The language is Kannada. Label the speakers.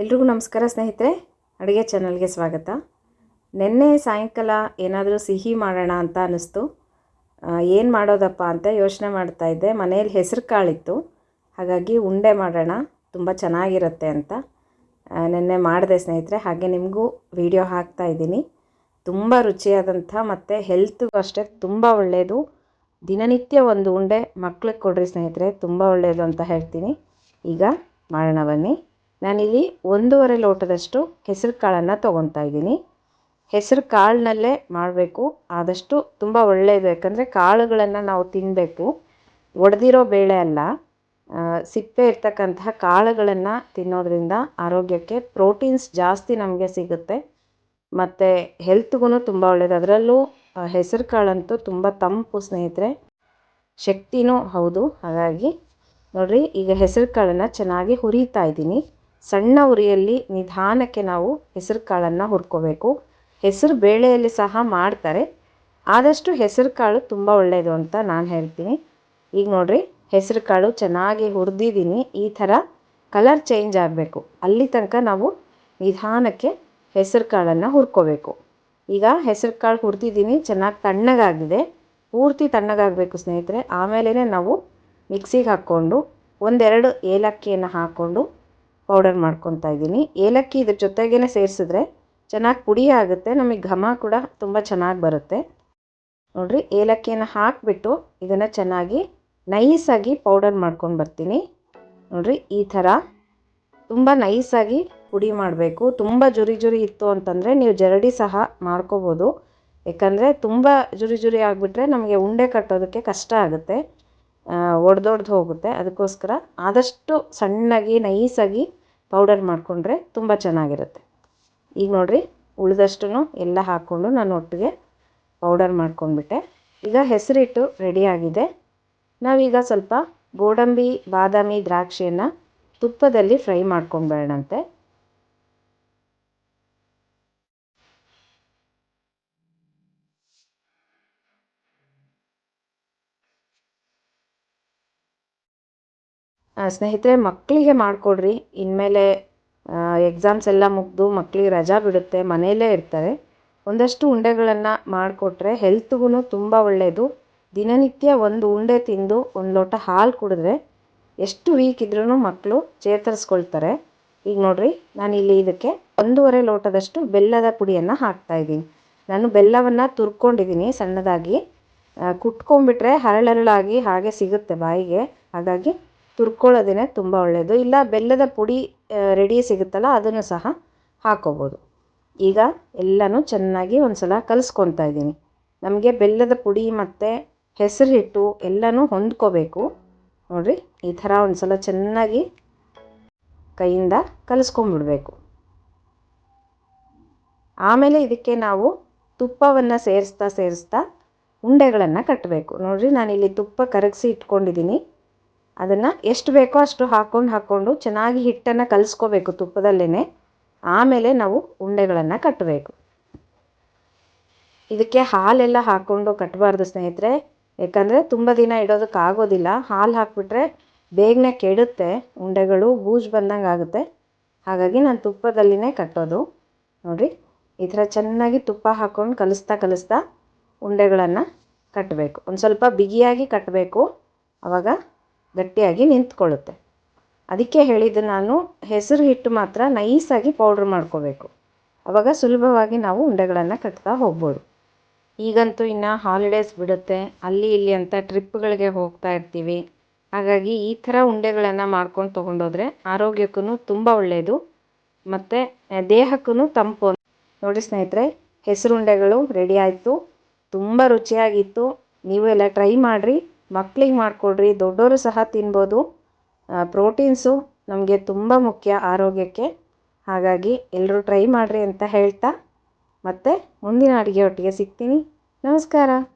Speaker 1: ಎಲ್ರಿಗೂ ನಮಸ್ಕಾರ ಸ್ನೇಹಿತರೆ, ಅಡುಗೆ ಚಾನಲ್ಗೆ ಸ್ವಾಗತ. ನಿನ್ನೆ ಸಾಯಂಕಾಲ ಏನಾದರೂ ಸಿಹಿ ಮಾಡೋಣ ಅಂತ ಅನ್ನಿಸ್ತು. ಏನು ಮಾಡೋದಪ್ಪ ಅಂತ ಯೋಚನೆ ಮಾಡ್ತಾ ಇದ್ದೆ. ಮನೆಯಲ್ಲಿ ಹೆಸರು ಕಾಳಿತ್ತು. ಹಾಗಾಗಿ ಉಂಡೆ ಮಾಡೋಣ, ತುಂಬ ಚೆನ್ನಾಗಿರುತ್ತೆ ಅಂತ ನಿನ್ನೆ ಮಾಡಿದೆ ಸ್ನೇಹಿತರೆ. ಹಾಗೆ ನಿಮಗೂ ವಿಡಿಯೋ ಹಾಕ್ತಾ ಇದ್ದೀನಿ. ತುಂಬ ರುಚಿಯಾದಂಥ ಮತ್ತು ಹೆಲ್ತ್ಗೂ ಅಷ್ಟೇ ತುಂಬ ಒಳ್ಳೆಯದು ದಿನನಿತ್ಯ ಒಂದು ಉಂಡೆ ಮಕ್ಳಿಗೆ ಕೊಡ್ರಿ ಸ್ನೇಹಿತರೆ, ತುಂಬ ಒಳ್ಳೆಯದು ಅಂತ ಹೇಳ್ತೀನಿ. ಈಗ ಮಾಡೋಣ ಬನ್ನಿ. ನಾನಿಲ್ಲಿ ಒಂದೂವರೆ ಲೋಟದಷ್ಟು ಹೆಸರು ಕಾಳನ್ನು ತೊಗೊತಾ ಇದ್ದೀನಿ. ಹೆಸರು ಕಾಳಿನಲ್ಲೇ ಮಾಡಬೇಕು. ಆದಷ್ಟು ತುಂಬ ಒಳ್ಳೆಯದು ಯಾಕಂದರೆ ಕಾಳುಗಳನ್ನು ನಾವು ತಿನ್ನಬೇಕು ಒಡೆದಿರೋ ಬೇಳೆ ಅಲ್ಲ ಸಿಪ್ಪೆ ಇರ್ತಕ್ಕಂತಹ ಕಾಳುಗಳನ್ನು ತಿನ್ನೋದ್ರಿಂದ ಆರೋಗ್ಯಕ್ಕೆ ಪ್ರೋಟೀನ್ಸ್ ಜಾಸ್ತಿ ನಮಗೆ ಸಿಗುತ್ತೆ. ಮತ್ತು ಹೆಲ್ತ್ಗೂ ತುಂಬ ಒಳ್ಳೆಯದು ಅದರಲ್ಲೂ ಹೆಸರು ಕಾಳಂತೂ ತುಂಬ ತಂಪು ಸ್ನೇಹಿತರೆ. ಶಕ್ತಿನೂ ಹೌದು. ಹಾಗಾಗಿ ನೋಡಿರಿ, ಈಗ ಹೆಸರು ಕಾಳನ್ನು ಚೆನ್ನಾಗಿ ಹುರಿತಾ ಇದ್ದೀನಿ. ಸಣ್ಣ ಉರಿಯಲ್ಲಿ ನಿಧಾನಕ್ಕೆ ನಾವು ಹೆಸರು ಕಾಳನ್ನು ಹುರ್ಕೋಬೇಕು. ಹೆಸರು ಬೇಳೆಯಲ್ಲಿ ಸಹ ಮಾಡ್ತಾರೆ. ಆದಷ್ಟು ಹೆಸರು ಕಾಳು ತುಂಬ ಒಳ್ಳೆಯದು ಅಂತ ನಾನು ಹೇಳ್ತೀನಿ. ಈಗ ನೋಡಿರಿ, ಹೆಸರು ಕಾಳು ಚೆನ್ನಾಗಿ ಹುರಿದಿದ್ದೀನಿ ಈ ಥರ ಕಲರ್ ಚೇಂಜ್ ಆಗಬೇಕು. ಅಲ್ಲಿ ತನಕ ನಾವು ನಿಧಾನಕ್ಕೆ ಹೆಸರು ಕಾಳನ್ನು ಹುರ್ಕೋಬೇಕು. ಈಗ ಹೆಸರು ಕಾಳು ಹುರಿದಿದ್ದೀನಿ ಚೆನ್ನಾಗಿ ತಣ್ಣಗಾಗಿದೆ. ಪೂರ್ತಿ ತಣ್ಣಗಾಗಬೇಕು ಸ್ನೇಹಿತರೆ. ಆಮೇಲೆ ನಾವು ಮಿಕ್ಸಿಗೆ ಹಾಕ್ಕೊಂಡು ಒಂದೆರಡು ಏಲಕ್ಕಿಯನ್ನು ಹಾಕ್ಕೊಂಡು ಪೌಡರ್ ಮಾಡ್ಕೊತಾ ಇದ್ದೀನಿ. ಏಲಕ್ಕಿ ಇದ್ರ ಜೊತೆಗೇ ಸೇರಿಸಿದ್ರೆ ಚೆನ್ನಾಗಿ ಪುಡಿ ಆಗುತ್ತೆ. ನಮಗೆ ಘಮ ಕೂಡ ತುಂಬ ಚೆನ್ನಾಗಿ ಬರುತ್ತೆ. ನೋಡಿರಿ, ಏಲಕ್ಕಿಯನ್ನು ಹಾಕಿಬಿಟ್ಟು ಇದನ್ನು ಚೆನ್ನಾಗಿ ನೈಸಾಗಿ ಪೌಡರ್ ಮಾಡ್ಕೊಂಡು ಬರ್ತೀನಿ. ನೋಡಿರಿ, ಈ ಥರ ತುಂಬ ನೈಸಾಗಿ ಪುಡಿ ಮಾಡಬೇಕು. ತುಂಬ ಜುರಿ ಜುರಿ ಇತ್ತು ಅಂತಂದರೆ ನೀವು ಜರಡಿ ಸಹ ಮಾಡ್ಕೋಬೋದು. ಯಾಕಂದರೆ ತುಂಬ ಜುರಿ ಜುರಿ ಆಗಿಬಿಟ್ರೆ ನಮಗೆ ಉಂಡೆ ಕಟ್ಟೋದಕ್ಕೆ ಕಷ್ಟ ಆಗುತ್ತೆ. ಒಡೆದೊಡ್ದು ಹೋಗುತ್ತೆ. ಅದಕ್ಕೋಸ್ಕರ ಆದಷ್ಟು ಸಣ್ಣಗೆ, ನೈಸಾಗಿ ಪೌಡರ್ ಮಾಡಿಕೊಂಡ್ರೆ ತುಂಬ ಚೆನ್ನಾಗಿರುತ್ತೆ. ಈಗ ನೋಡಿರಿ ಉಳಿದಷ್ಟು ಎಲ್ಲ ಹಾಕ್ಕೊಂಡು ನಾನು ಒಟ್ಟಿಗೆ ಪೌಡರ್ ಮಾಡ್ಕೊಂಡ್ಬಿಟ್ಟೆ. ಈಗ ಹೆಸರಿಟ್ಟು ರೆಡಿಯಾಗಿದೆ ನಾವೀಗ ಸ್ವಲ್ಪ ಗೋಡಂಬಿ, ಬಾದಾಮಿ ದ್ರಾಕ್ಷಿಯನ್ನು ತುಪ್ಪದಲ್ಲಿ ಫ್ರೈ ಮಾಡ್ಕೊಂಡ್ಬೇಡಂತೆ ಸ್ನೇಹಿತರೆ, ಮಕ್ಕಳಿಗೆ ಮಾಡಿಕೊಡ್ರಿ. ಇನ್ಮೇಲೆ ಎಕ್ಸಾಮ್ಸ್ ಎಲ್ಲ ಮುಗಿದು ಮಕ್ಕಳಿಗೆ ರಜಾ ಬಿಡುತ್ತೆ, ಮನೆಯಲ್ಲೇ ಇರ್ತಾರೆ. ಒಂದಷ್ಟು ಉಂಡೆಗಳನ್ನು ಮಾಡಿಕೊಟ್ರೆ ಹೆಲ್ತ್ಗೂ ತುಂಬ ಒಳ್ಳೆಯದು ದಿನನಿತ್ಯ ಒಂದು ಉಂಡೆ ತಿಂದು ಒಂದು ಲೋಟ ಹಾಲು ಕುಡಿದ್ರೆ ಎಷ್ಟು ವೀಕ್ ಇದ್ರೂ ಮಕ್ಕಳು ಚೇತರಿಸ್ಕೊಳ್ತಾರೆ. ಈಗ ನೋಡಿರಿ, ನಾನಿಲ್ಲಿ ಇದಕ್ಕೆ ಒಂದೂವರೆ ಲೋಟದಷ್ಟು ಬೆಲ್ಲದ ಪುಡಿಯನ್ನು ಹಾಕ್ತಾಯಿದ್ದೀನಿ ನಾನು ಬೆಲ್ಲವನ್ನು ತುರ್ಕೊಂಡಿದ್ದೀನಿ ಸಣ್ಣದಾಗಿ. ಕುಟ್ಕೊಂಡ್ಬಿಟ್ರೆ ಹರಳರಳಾಗಿ ಹಾಗೆ ಸಿಗುತ್ತೆ ಬಾಯಿಗೆ. ಹಾಗಾಗಿ ತುರ್ಕೊಳ್ಳೋದೇ ತುಂಬ ಒಳ್ಳೆಯದು ಇಲ್ಲ, ಬೆಲ್ಲದ ಪುಡಿ ರೆಡಿ ಸಿಗುತ್ತಲ್ಲ, ಅದನ್ನು ಸಹ ಹಾಕ್ಕೋಬೋದು ಈಗ ಎಲ್ಲನೂ ಚೆನ್ನಾಗಿ ಒಂದು ಸಲ ಕಲಿಸ್ಕೊತಾ ಇದ್ದೀನಿ. ನಮಗೆ ಬೆಲ್ಲದ ಪುಡಿ ಮತ್ತು ಹೆಸರು ಹಿಟ್ಟು ಎಲ್ಲನೂ ಹೊಂದ್ಕೋಬೇಕು. ನೋಡಿರಿ, ಈ ಥರ ಒಂದು ಸಲ ಚೆನ್ನಾಗಿ ಕೈಯಿಂದ ಕಲಿಸ್ಕೊಂಬಿಡ್ಬೇಕು. ಆಮೇಲೆ ಇದಕ್ಕೆ ನಾವು ತುಪ್ಪವನ್ನು ಸೇರಿಸ್ತಾ ಸೇರಿಸ್ತಾ ಉಂಡೆಗಳನ್ನು ಕಟ್ಟಬೇಕು ನೋಡಿರಿ, ನಾನಿಲ್ಲಿ ತುಪ್ಪ ಕರಗಿಸಿ ಇಟ್ಕೊಂಡಿದ್ದೀನಿ. ಅದನ್ನು ಎಷ್ಟು ಬೇಕೋ ಅಷ್ಟು ಹಾಕ್ಕೊಂಡು ಹಾಕ್ಕೊಂಡು ಚೆನ್ನಾಗಿ ಹಿಟ್ಟನ್ನು ಕಲಿಸ್ಕೋಬೇಕು ತುಪ್ಪದಲ್ಲೇ ಆಮೇಲೆ ನಾವು ಉಂಡೆಗಳನ್ನು ಕಟ್ಟಬೇಕು ಇದಕ್ಕೆ ಹಾಲೆಲ್ಲ ಹಾಕ್ಕೊಂಡು ಕಟ್ಟಬಾರ್ದು ಸ್ನೇಹಿತರೆ. ಯಾಕಂದರೆ ತುಂಬ ದಿನ ಇಡೋದಕ್ಕಾಗೋದಿಲ್ಲ ಹಾಲು ಹಾಕಿಬಿಟ್ರೆ ಬೇಗನೆ ಕೆಡುತ್ತೆ. ಉಂಡೆಗಳು ಬೂಜು ಬಂದಂಗೆ ಆಗುತ್ತೆ. ಹಾಗಾಗಿ ನಾನು ತುಪ್ಪದಲ್ಲಿನೇ ಕಟ್ಟೋದು. ನೋಡಿರಿ, ಈ ಥರ ಚೆನ್ನಾಗಿ ತುಪ್ಪ ಹಾಕ್ಕೊಂಡು ಕಲಿಸ್ತಾ ಕಲಿಸ್ತಾ ಉಂಡೆಗಳನ್ನು ಕಟ್ಟಬೇಕು ಒಂದು ಸ್ವಲ್ಪ ಬಿಗಿಯಾಗಿ ಕಟ್ಟಬೇಕು ಆವಾಗ ಗಟ್ಟಿಯಾಗಿ ನಿಂತ್ಕೊಳ್ಳುತ್ತೆ. ಅದಕ್ಕೆ ಹೇಳಿದ್ದು ನಾನು ಹೆಸರು ಹಿಟ್ಟು ಮಾತ್ರ ನೈಸಾಗಿ ಪೌಡ್ರ್ ಮಾಡ್ಕೋಬೇಕು. ಆವಾಗ ಸುಲಭವಾಗಿ ನಾವು ಉಂಡೆಗಳನ್ನು ಕಟ್ತಾ ಹೋಗ್ಬೋದು. ಈಗಂತೂ ಇನ್ನು ಹಾಲಿಡೇಸ್ ಬಿಡುತ್ತೆ. ಅಲ್ಲಿ ಇಲ್ಲಿ ಅಂತ ಟ್ರಿಪ್ಗಳಿಗೆ ಹೋಗ್ತಾ ಇರ್ತೀವಿ. ಹಾಗಾಗಿ ಈ ಥರ ಉಂಡೆಗಳನ್ನು ಮಾಡ್ಕೊಂಡು ತೊಗೊಂಡೋದ್ರೆ ಆರೋಗ್ಯಕ್ಕೂ ತುಂಬ ಒಳ್ಳೆಯದು ಮತ್ತು ದೇಹಕ್ಕೂ ತಂಪು ನೋಡಿ ಸ್ನೇಹಿತರೆ, ಹೆಸರು ಉಂಡೆಗಳು ರೆಡಿ ಆಯಿತು. ತುಂಬ ರುಚಿಯಾಗಿತ್ತು. ನೀವು ಎಲ್ಲ ಟ್ರೈ ಮಾಡಿರಿ. ಮಕ್ಳಿಗೆ ಮಾಡಿಕೊಡ್ರಿ ದೊಡ್ಡವರು ಸಹ ತಿನ್ಬೋದು. ಪ್ರೋಟೀನ್ಸು ನಮಗೆ ತುಂಬ ಮುಖ್ಯ ಆರೋಗ್ಯಕ್ಕೆ. ಹಾಗಾಗಿ ಎಲ್ಲರೂ ಟ್ರೈ ಮಾಡಿರಿ ಅಂತ ಹೇಳ್ತಾ ಮತ್ತೆ ಮುಂದಿನ ಅಡುಗೆ ಒಟ್ಟಿಗೆ ಸಿಗ್ತೀನಿ. ನಮಸ್ಕಾರ.